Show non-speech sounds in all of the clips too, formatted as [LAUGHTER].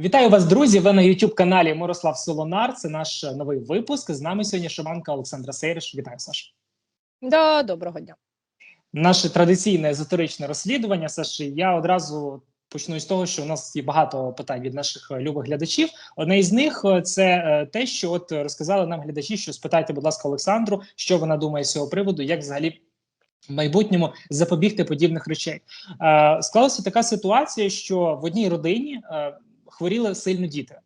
Вітаю вас, друзі! Ви на youtube каналі Мирослав Солонар. Це наш новий випуск. З нами сьогодні шаманка Олександра Сейриш. Вітаю, Саш. Да, доброго дня. Наше традиційне езотеричне розслідування. Саш, я одразу почну з того, що у нас є багато питань від наших любих глядачів. Одне із них е, це е, те, що от розказали нам глядачі, що спитайте, будь ласка, Олександру, що вона думає з цього приводу, як взагалі. В майбутньому запобігти подібних речей е, склалася така ситуація, що в одній родині е, хворіли сильно діти.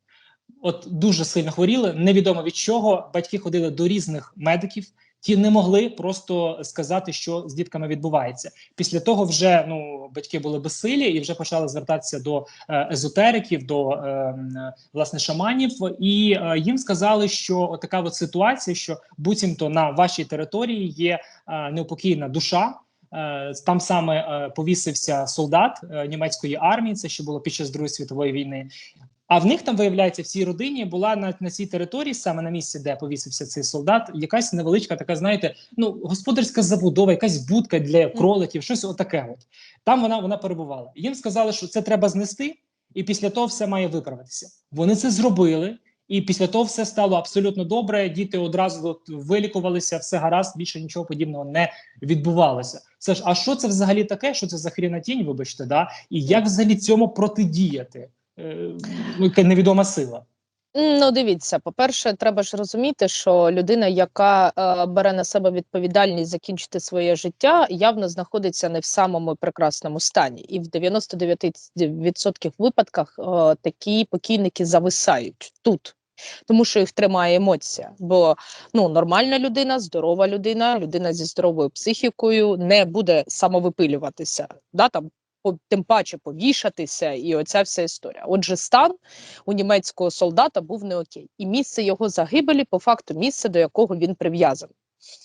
От дуже сильно хворіли, невідомо від чого. Батьки ходили до різних медиків, ті не могли просто сказати, що з дітками відбувається. Після того вже ну батьки були безсилі і вже почали звертатися до е, езотериків, до е, власне шаманів, і е, їм сказали, що така от ситуація, що буцімто на вашій території є е, неупокійна душа. Е, Там саме е, повісився солдат е, німецької армії. Це ще було під час Другої світової війни. А в них там виявляється в цій родині була на, на цій території, саме на місці, де повісився цей солдат, якась невеличка, така знаєте, ну господарська забудова, якась будка для кроликів, щось отаке. От там вона вона перебувала. Їм сказали, що це треба знести, і після того все має виправитися. Вони це зробили. І після того все стало абсолютно добре. Діти одразу вилікувалися, все гаразд, більше нічого подібного не відбувалося. Це ж а що це взагалі таке? Що це за хрінатінь, вибачте, да? І як взагалі цьому протидіяти? Е, ну, невідома сила. Ну, дивіться, по-перше, треба ж розуміти, що людина, яка е, бере на себе відповідальність закінчити своє життя, явно знаходиться не в самому прекрасному стані, і в 99% випадках е, такі покійники зависають тут. Тому що їх тримає емоція, бо ну нормальна людина, здорова людина, людина зі здоровою психікою не буде самовипилюватися, да там тим паче повішатися, і оця вся історія. Отже, стан у німецького солдата був не окей, і місце його загибелі, по факту, місце, до якого він прив'язаний.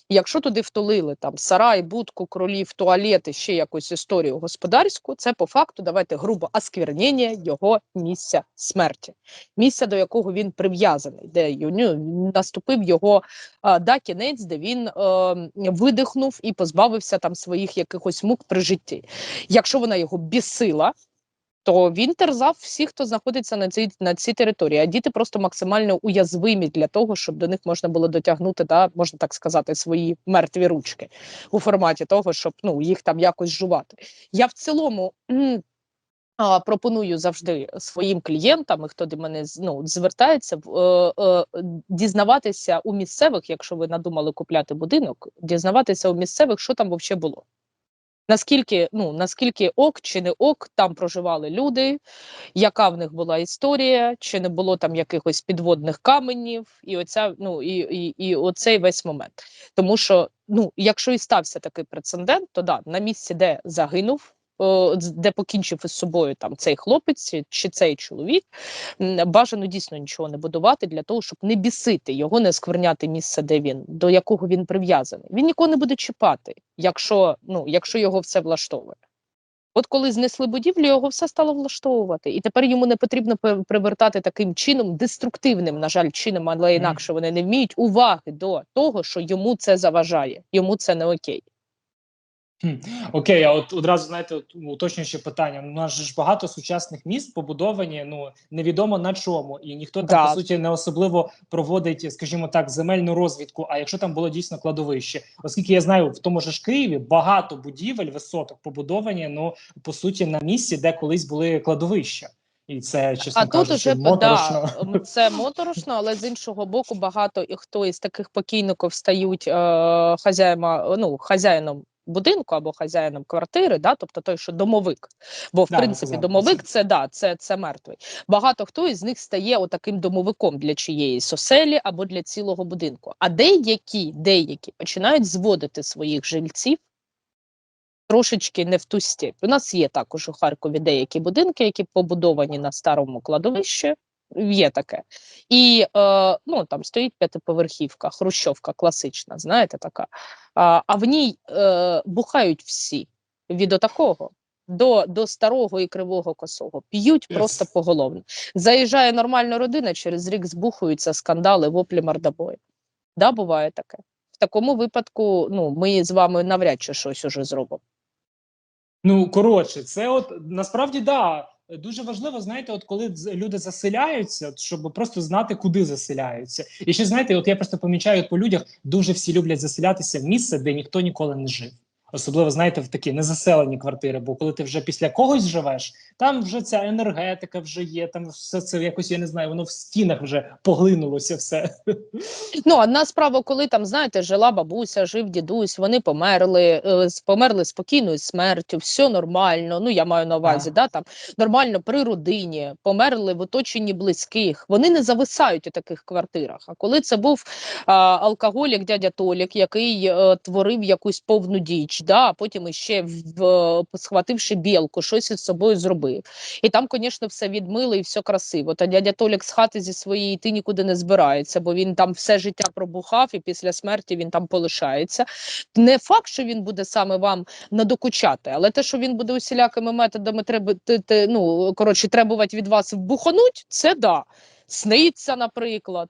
Якщо туди втулили там сарай, будку, кролів, туалети, ще якусь історію господарську, це по факту давайте грубо осквернення його місця смерті, місця, до якого він прив'язаний, де ну, наступив його а, да, кінець, де він а, видихнув і позбавився там своїх якихось мук при житті. Якщо вона його бісила, то він терзав всіх, хто знаходиться на цій на цій території. А діти просто максимально уязвимі для того, щоб до них можна було дотягнути, да, можна так сказати, свої мертві ручки у форматі того, щоб ну їх там якось жувати. Я в цілому. Пропоную завжди своїм клієнтам, хто до мене ну, звертається, е, е, дізнаватися у місцевих, якщо ви надумали купляти будинок, дізнаватися у місцевих, що там взагалі було. Наскільки ну наскільки ок чи не ок там проживали люди, яка в них була історія, чи не було там якихось підводних каменів, і оця ну і і, і оцей весь момент. Тому що ну, якщо і стався такий прецедент, то да, на місці, де загинув де покінчив із собою там цей хлопець чи цей чоловік, бажано дійсно нічого не будувати для того, щоб не бісити його, не скверняти місце, де він, до якого він прив'язаний. Він нікого не буде чіпати, якщо ну, якщо його все влаштовує. От коли знесли будівлю, його все стало влаштовувати, і тепер йому не потрібно привертати таким чином, деструктивним, на жаль, чином, але інакше вони не вміють уваги до того, що йому це заважає, йому це не окей. Окей, а от одразу знаєте, уточнюючи питання. У нас ж багато сучасних міст побудовані. Ну невідомо на чому, і ніхто там да. по суті не особливо проводить, скажімо так, земельну розвідку. А якщо там було дійсно кладовище, оскільки я знаю, в тому ж Києві багато будівель висоток побудовані. Ну по суті, на місці, де колись були кладовища. І це чесно а кажучи, тут уже моторошно. Да, це моторошно, але з іншого боку, багато і хто із таких покійників стають е, хазяїма, ну хазяїном будинку або хазяїном квартири, да, тобто той, що домовик. Бо в да, принципі це домовик це да, це це мертвий. Багато хто із них стає отаким домовиком для чиєїсь оселі або для цілого будинку. А деякі, деякі починають зводити своїх жильців. Трошечки не в ту степь. У нас є також у Харкові деякі будинки, які побудовані на старому кладовищі, Є таке. І е, ну, там стоїть п'ятиповерхівка, хрущовка класична, знаєте, така. А а в ній е, бухають всі від отакого до до старого і кривого косого. П'ють yes. просто поголовно. Заїжджає нормальна родина, через рік збухуються скандали, воплі мордобої. Да, буває таке. В такому випадку ну, ми з вами навряд чи щось уже зробимо. Ну коротше, це от насправді да дуже важливо, знаєте, от коли люди заселяються, щоб просто знати, куди заселяються. І ще знаєте, от я просто помічаю от по людях, дуже всі люблять заселятися в місце, де ніхто ніколи не жив. Особливо, знаєте, в такі незаселені квартири. Бо коли ти вже після когось живеш, там вже ця енергетика вже є, там все це якось, я не знаю, воно в стінах вже поглинулося все. Ну, одна справа, коли там, знаєте, жила бабуся, жив дідусь, вони померли, е, померли спокійною смертю, все нормально. Ну, я маю на увазі, Так. да, там нормально при родині, померли в оточенні близьких. Вони не зависають у таких квартирах. А коли це був а, алкоголік, дядя Толік, який е, творив якусь повну діч, да, а потім іще в, е, схвативши білку, щось із собою зробив. І там, звісно, все відмили і все красиво. Та дядя Толік з хати зі своєї йти нікуди не збирається, бо він там все життя пробухав, і після смерті він там полишається. Не факт, що він буде саме вам надокучати, але те, що він буде усілякими методами треба ну коротше, требувати від вас вбухануть, це да. Сниться, наприклад.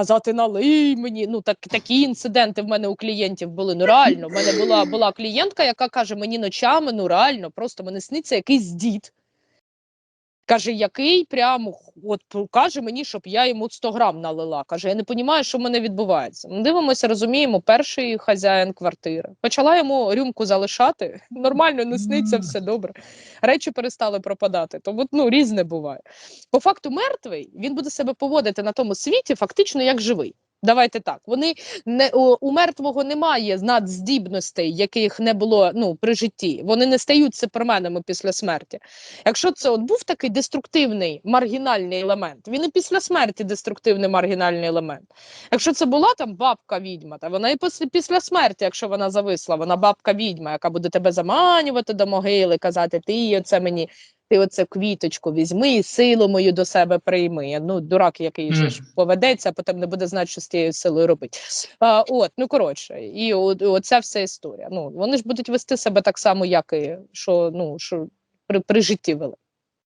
Казати налий мені. Ну так такі інциденти в мене у клієнтів були. Ну реально, в мене була була клієнтка, яка каже: мені ночами, ну реально, просто мені сниться якийсь дід. Каже, який прямо от каже мені, щоб я йому 100 грам налила. Каже, я не розумію, що в мене відбувається. Ми дивимося, розуміємо, перший хазяїн квартири. Почала йому рюмку залишати. [LAUGHS] Нормально не сниться, все добре. Речі перестали пропадати. Тому ну різне буває. По факту, мертвий він буде себе поводити на тому світі фактично як живий. Давайте так. Вони не у, мертвого немає надздібностей, яких не було ну при житті. Вони не стають суперменами після смерті. Якщо це от був такий деструктивний маргінальний елемент, він і після смерті деструктивний маргінальний елемент. Якщо це була там бабка відьма, та вона і після, після смерті, якщо вона зависла, вона бабка відьма, яка буде тебе заманювати до могили, казати, ти оце мені. Ти оце квіточку візьми і силу мою до себе прийми. Ну, дурак, який же ж поведеться, а потім не буде знати, що з тією силою робити. А, от, ну коротше, і оця вся історія. Ну, вони ж будуть вести себе так само, як і що, ну, що при, при житті вели.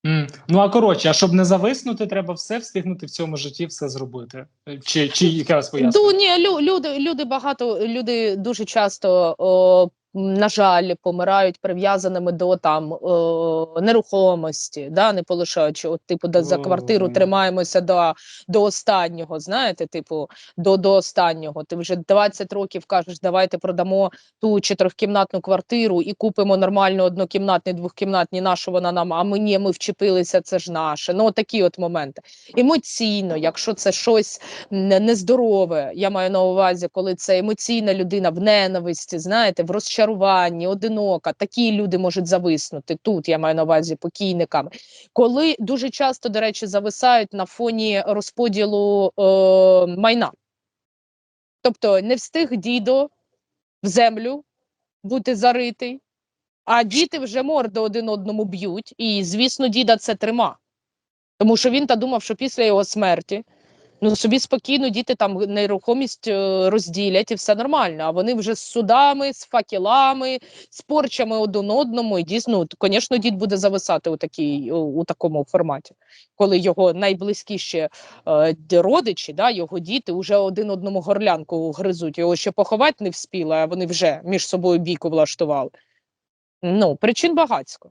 М. Ну а коротше, а щоб не зависнути, треба все встигнути в цьому житті, все зробити. Чи, чи яке вас Ну, ні, лю, люди, люди багато, люди дуже часто, о, на жаль, помирають прив'язаними до там о, нерухомості, да, не полишаючи, от, типу, де за квартиру тримаємося до, до останнього, знаєте, типу, до, до останнього. Ти вже 20 років кажеш, давайте продамо ту чотирьохкімнатну квартиру і купимо нормальну однокімнатний, двохкімнатні, нашу вона нам, а ми ні, ми вчепилися, це ж наше. Ну, такі от моменти. Емоційно, якщо це щось нездорове. Я маю на увазі, коли це емоційна людина в ненависті, знаєте, в розчаруванні, одинока. Такі люди можуть зависнути. Тут я маю на увазі покійниками. Коли дуже часто, до речі, зависають на фоні розподілу е, майна. Тобто не встиг дідо в землю бути заритий, а діти вже морди один одному б'ють, і, звісно, діда це трима. Тому що він та думав, що після його смерті ну собі спокійно діти там нерухомість е, розділять і все нормально. А вони вже з судами, з факелами, з порчами один одному. І дійсно, звісно, дід буде зависати у такій у, такому форматі, коли його найблизькіші е, родичі, да, його діти вже один одному горлянку гризуть. Його ще поховати не вспіли, а вони вже між собою бійку влаштували. Ну, причин багатько.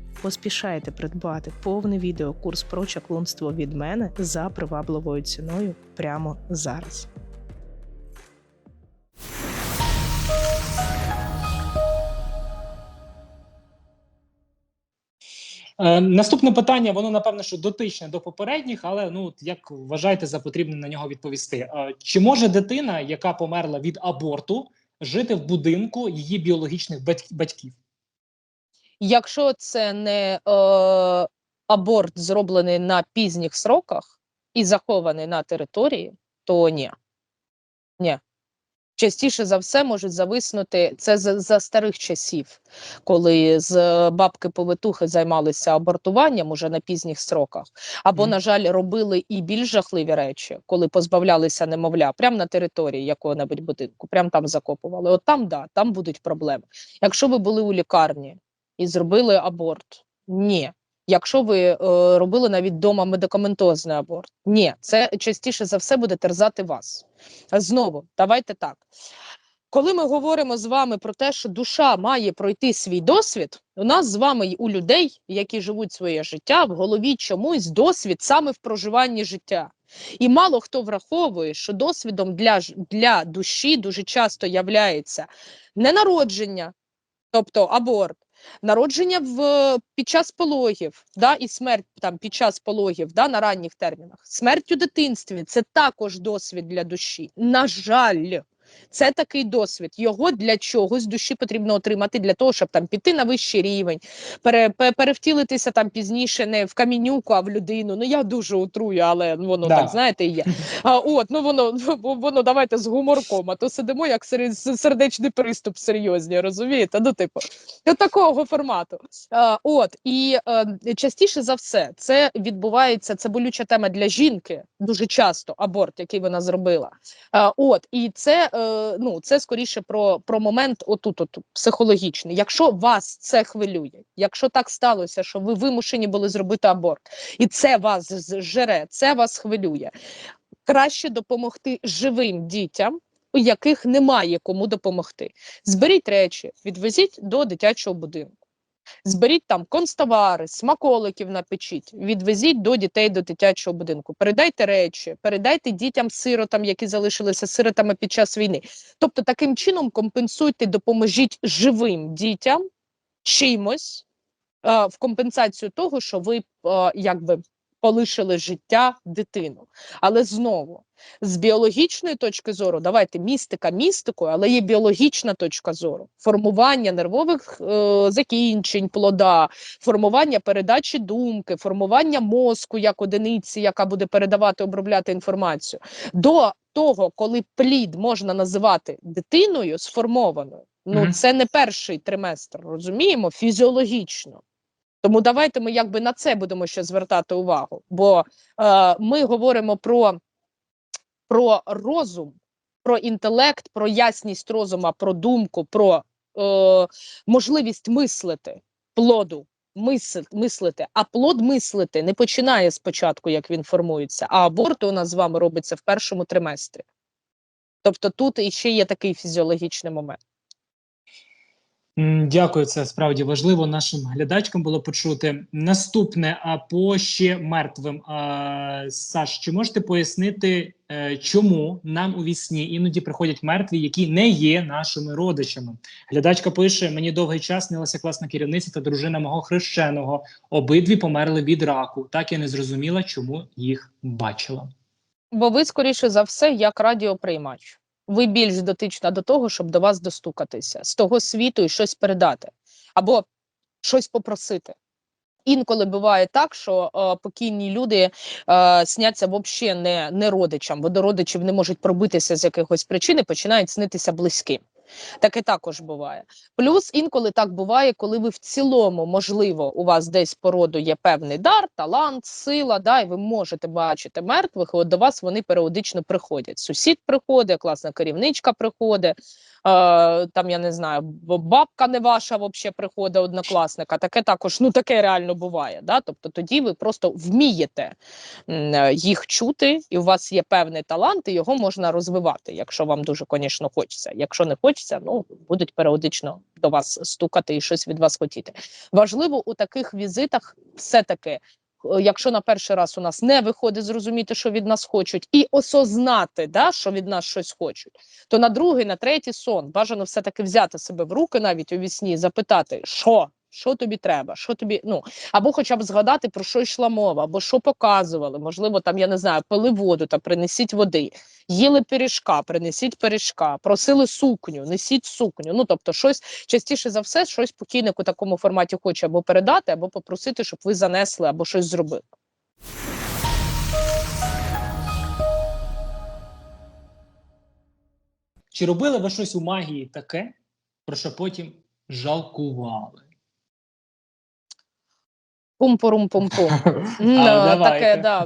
Поспішайте придбати повний відеокурс про чаклунство від мене за привабливою ціною прямо зараз. Е, наступне питання, воно напевно, що дотичне до попередніх, але ну як вважаєте за потрібне на нього відповісти? Е, чи може дитина, яка померла від аборту, жити в будинку її біологічних батьків? Якщо це не е, аборт зроблений на пізніх сроках і захований на території, то ні. Ні. Частіше за все можуть зависнути це за, за старих часів, коли з е, бабки повитухи займалися абортуванням уже на пізніх сроках, або, Мгм. на жаль, робили і більш жахливі речі, коли позбавлялися немовля, прямо на території якого-небудь будинку, прямо там закопували. От там, да, там будуть проблеми. Якщо ви були у лікарні і зробили аборт, ні. Якщо ви е, робили навіть вдома медикаментозний аборт, ні, це частіше за все буде терзати вас. Знову, давайте так. Коли ми говоримо з вами про те, що душа має пройти свій досвід, у нас з вами у людей, які живуть своє життя, в голові чомусь досвід саме в проживанні життя. І мало хто враховує, що досвідом для, для душі дуже часто являється не народження, тобто аборт, народження в під час пологів, да, і смерть там під час пологів, да, на ранніх термінах, смерть у дитинстві це також досвід для душі. На жаль, це такий досвід. Його для чогось душі потрібно отримати для того, щоб там піти на вищий рівень, пере, пе- перевтілитися там пізніше не в камінюку, а в людину. Ну я дуже утрую, але воно Да. так знаєте є. [LAUGHS] А от ну воно воно давайте з гуморком, а то сидимо як сердечний приступ серйозні, розумієте? Ну, типу, такого формату. А, от і е, частіше за все це відбувається. Це болюча тема для жінки, дуже часто аборт, який вона зробила. А, от і це е, ну це скоріше про, про момент отут, от психологічний. Якщо вас це хвилює, якщо так сталося, що ви вимушені були зробити аборт, і це вас жере, це вас хвилює. Краще допомогти живим дітям, у яких немає кому допомогти. Зберіть речі, відвезіть до дитячого будинку. Зберіть там констовари, смаколиків напечіть, відвезіть до дітей до дитячого будинку. Передайте речі, передайте дітям сиротам, які залишилися сиротами під час війни. Тобто, таким чином компенсуйте, допоможіть живим дітям чимось е, в компенсацію того, що ви е, якби полишили життя дитину. Але знову з біологічної точки зору, давайте містика містикою, але є біологічна точка зору, формування нервових е, закінчень плода, формування передачі думки, формування мозку як одиниці, яка буде передавати, обробляти інформацію. До того, коли плід можна називати дитиною сформованою, ну Мгм. це не перший триместр, розуміємо, фізіологічно. Тому давайте ми якби на це будемо ще звертати увагу. Бо е, ми говоримо про, про розум, про інтелект, про ясність розума, про думку, про е, можливість мислити плоду. Мислити, а плод мислити не починає спочатку, як він формується, а аборт у нас з вами робиться в першому триместрі. Тобто тут іще є такий фізіологічний момент. Дякую, це справді важливо нашим глядачкам було почути. Наступне, а по ще мертвим. Саш, чи можете пояснити, е, чому нам у вісні іноді приходять мертві, які не є нашими родичами? Глядачка пише: мені довгий час снилася класна керівниця та дружина мого хрещеного. Обидві померли від раку. Так я не зрозуміла, чому їх бачила. Бо ви, скоріше за все, як радіоприймач. Ви більш дотична до того, щоб до вас достукатися з того світу і щось передати, або щось попросити. Інколи буває так, що е, покійні люди е, сняться взагалі не, не родичам, бо до родичів не можуть пробитися з якихось причин і починають снитися близьким. Таке також буває. Плюс інколи так буває, коли ви в цілому, можливо, у вас десь по роду є певний дар, талант, сила, да, і ви можете бачити мертвих, і от до вас вони періодично приходять. Сусід приходить, класна керівничка приходить, е, там я не знаю, бабка не ваша взагалі приходить, однокласника. Таке також, ну таке реально буває. Да? Тобто тоді ви просто вмієте е, їх чути, і у вас є певний талант, і його можна розвивати, якщо вам дуже, звісно, хочеться. Якщо не хочеться, ну будуть періодично до вас стукати і щось від вас хотіти. Важливо у таких візитах все-таки. е, Якщо на перший раз у нас не виходить зрозуміти, що від нас хочуть, і осознати, да, що від нас щось хочуть, то на другий, на третій сон бажано все-таки взяти себе в руки навіть у вісні, запитати, що Що тобі треба? Що тобі, ну, або хоча б згадати, про що йшла мова, або що показували. Можливо, там, я не знаю, пили воду та принесіть води, їли пиріжка, принесіть пиріжка, просили сукню, несіть сукню. Ну, тобто, щось частіше за все, щось покійник у такому форматі хоче або передати, або попросити, щоб ви занесли, або щось зробили. Чи робили ви щось у магії таке, про що потім жалкували? Пум-порум-пум-пум. [LAUGHS] Ну, таке, да.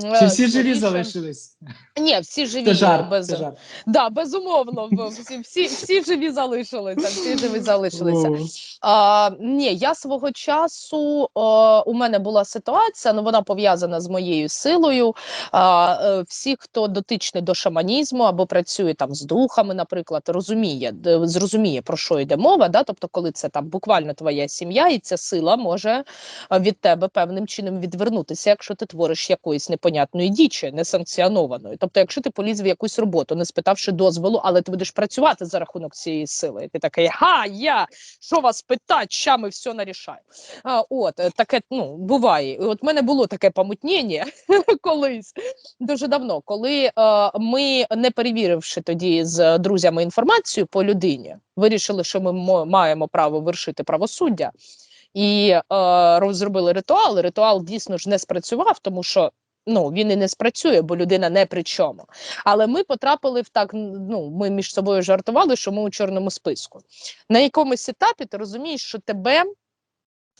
Чи Е, всі живі залишились? Ні, всі живі. Це жарт, без... це жарт. Да, безумовно, всі, всі, всі живі залишилися. Всі живі залишилися. А, ні, я свого часу а, у мене була ситуація, ну вона пов'язана з моєю силою. А, е, всі, хто дотичний до шаманізму або працює там з духами, наприклад, розуміє, зрозуміє про що йде мова. Да? Тобто, коли це там буквально твоя сім'я, і ця сила може а, від тебе певним чином відвернутися, якщо ти твориш якоїсь непонятної дічі, несанкціонованої. Тобто, якщо ти поліз в якусь роботу, не спитавши дозволу, але ти будеш працювати за рахунок цієї сили, ти такий, га, я що вас питать, ща ми все нарішаємо. А, от е, таке ну буває. От в мене було таке помутнення [LAUGHS] колись дуже давно, коли е, ми, не перевіривши тоді з друзями інформацію по людині, вирішили, що ми мо- маємо право вершити правосуддя. І е, розробили ритуал. Ритуал дійсно ж не спрацював, тому що ну він і не спрацює, бо людина не при чому. Але ми потрапили в так. Ну ми між собою жартували, що ми у чорному списку. На якомусь етапі ти розумієш, що тебе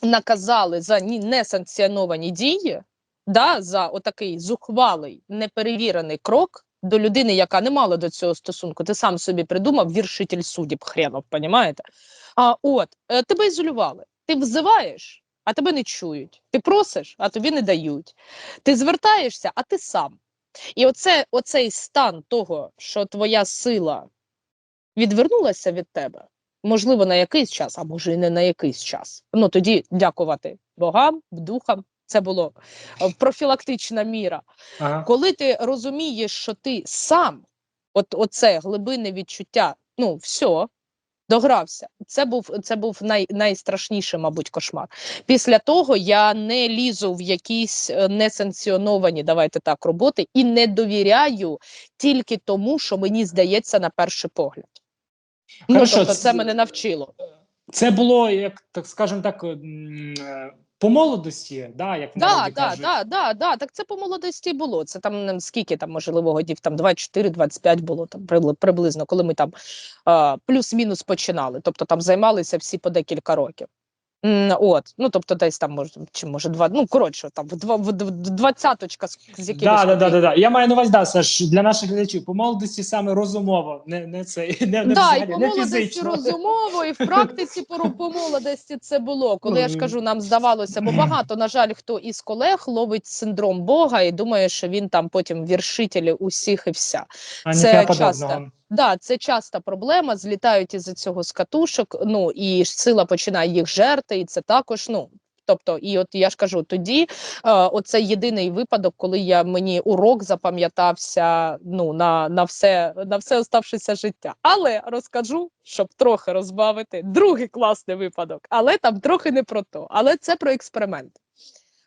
наказали за ні- несанкціоновані дії, да, за отакий зухвалий, неперевірений крок до людини, яка не мала до цього стосунку. Ти сам собі придумав віршитель суддів, хренов, понімаєте? А от е, тебе ізолювали. Ти взиваєш, а тебе не чують. Ти просиш, а тобі не дають. Ти звертаєшся, а ти сам. І оце, оцей стан того, що твоя сила відвернулася від тебе, можливо, на якийсь час, а може і не на якийсь час. Ну тоді дякувати богам, духам. Це було е, профілактична міра. Ага. Коли ти розумієш, що ти сам, от оце глибинне відчуття, ну все, догрався. Це був це був най, найстрашніший, мабуть, кошмар. Після того я не лізу в якісь е, несанкціоновані, давайте так, роботи і не довіряю тільки тому, що мені здається на перший погляд. Ну, Хорошо, тобто, це- це мене навчило. Це було, як так скажемо так, е, по молодості, да, як в Да, народі да, кажуть. да, да, да. Так це по молодості було. Це там скільки там можливо годів, там 24-25 було там прибли- приблизно, коли ми там плюс-мінус починали. Тобто там займалися всі по декілька років. От, ну тобто, десь там може, чи може два. Ну коротше, там в два двадцяточка з, з якимось. Да, да, да, да, да. Я маю на увазі, да, Саш, для наших глядачів по молодості саме розумово, не, не це, [LAUGHS] не, не Да, взагалі, і по не молодості фізично. розумово, і в практиці по, по молодості це було. Коли я ж кажу, нам здавалося, бо багато, на жаль, хто із колег ловить синдром Бога і думає, що він там потім віршитель усіх і вся. А це часто. подобного. Да, це часта проблема. Злітають із цього з катушок. Ну і сила починає їх жерти, і це також. Ну тобто, і от я ж кажу, тоді е, оце єдиний випадок, коли я мені урок запам'ятався ну на, на все на все оставшеся життя. Але розкажу, щоб трохи розбавити другий класний випадок, але там трохи не про то. Але це про експеримент.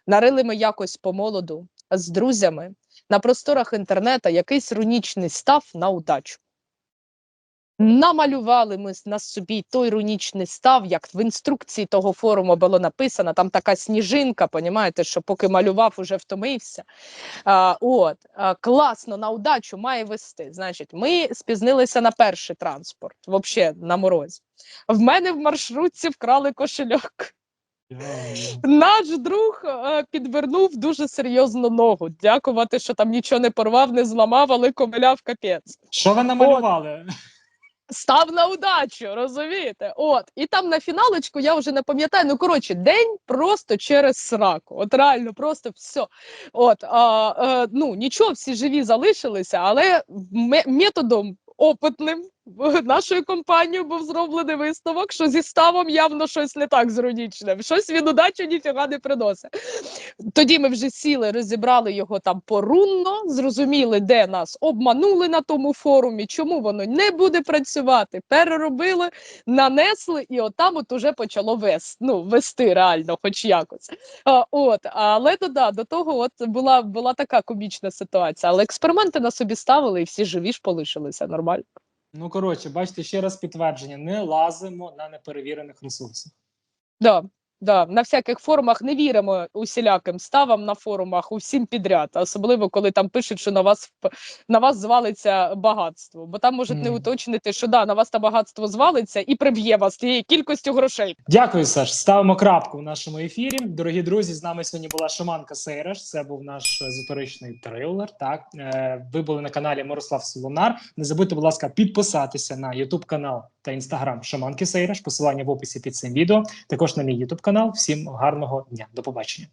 Нарили ми якось по молоду з друзями на просторах інтернету якийсь рунічний став на удачу. Намалювали ми на собі той рунічний став, як в інструкції того форуму було написано. Там така сніжинка, понімаєте, що поки малював, уже втомився. А, от, а, класно, на удачу має вести. Значить, ми спізнилися на перший транспорт, взагалі на морозі. В мене в маршрутці вкрали кошельок. Наш друг е, підвернув дуже серйозну ногу. Дякувати, що там нічого не порвав, не зламав, але ковиляв капець. Що ви намалювали? Став на удачу, розумієте? От і там на фіналочку я вже не пам'ятаю. Ну коротше, день просто через сраку. От реально, просто все. От а, а ну нічого, всі живі залишилися, але методом опитним нашою компанією був зроблений висновок, що зі ставом явно щось не так з. Щось він удачу ніфіга не приносить. Тоді ми вже сіли, розібрали його там порунно, зрозуміли, де нас обманули на тому форумі, чому воно не буде працювати. Переробили, нанесли, і отам от уже почало вести, ну, вести реально, хоч якось. А, от, але то да, до того от була, була така комічна ситуація. Але експерименти на собі ставили, і всі живі ж полишилися нормально. Ну коротше, бачите, ще раз підтвердження: не лазимо на неперевірених ресурсах. Да, да, на всяких форумах не віримо усіляким ставам на форумах усім підряд, особливо коли там пишуть, що на вас на вас звалиться багатство, бо там можуть не уточнити, що да, на вас та багатство звалиться і приб'є вас тією кількістю грошей. Дякую, Саш. Ставимо крапку в нашому ефірі. Дорогі друзі, з нами сьогодні була шаманка Сейраш. Це був наш езотеричний трилер. Так Е, ви були на каналі Мирослав Солонар. Не забудьте, будь ласка, підписатися на Ютуб канал та інстаграм Шаманки Сейраш. Посилання в описі під цим відео. Також на мій Ютуб канал. Всім гарного дня. До побачення.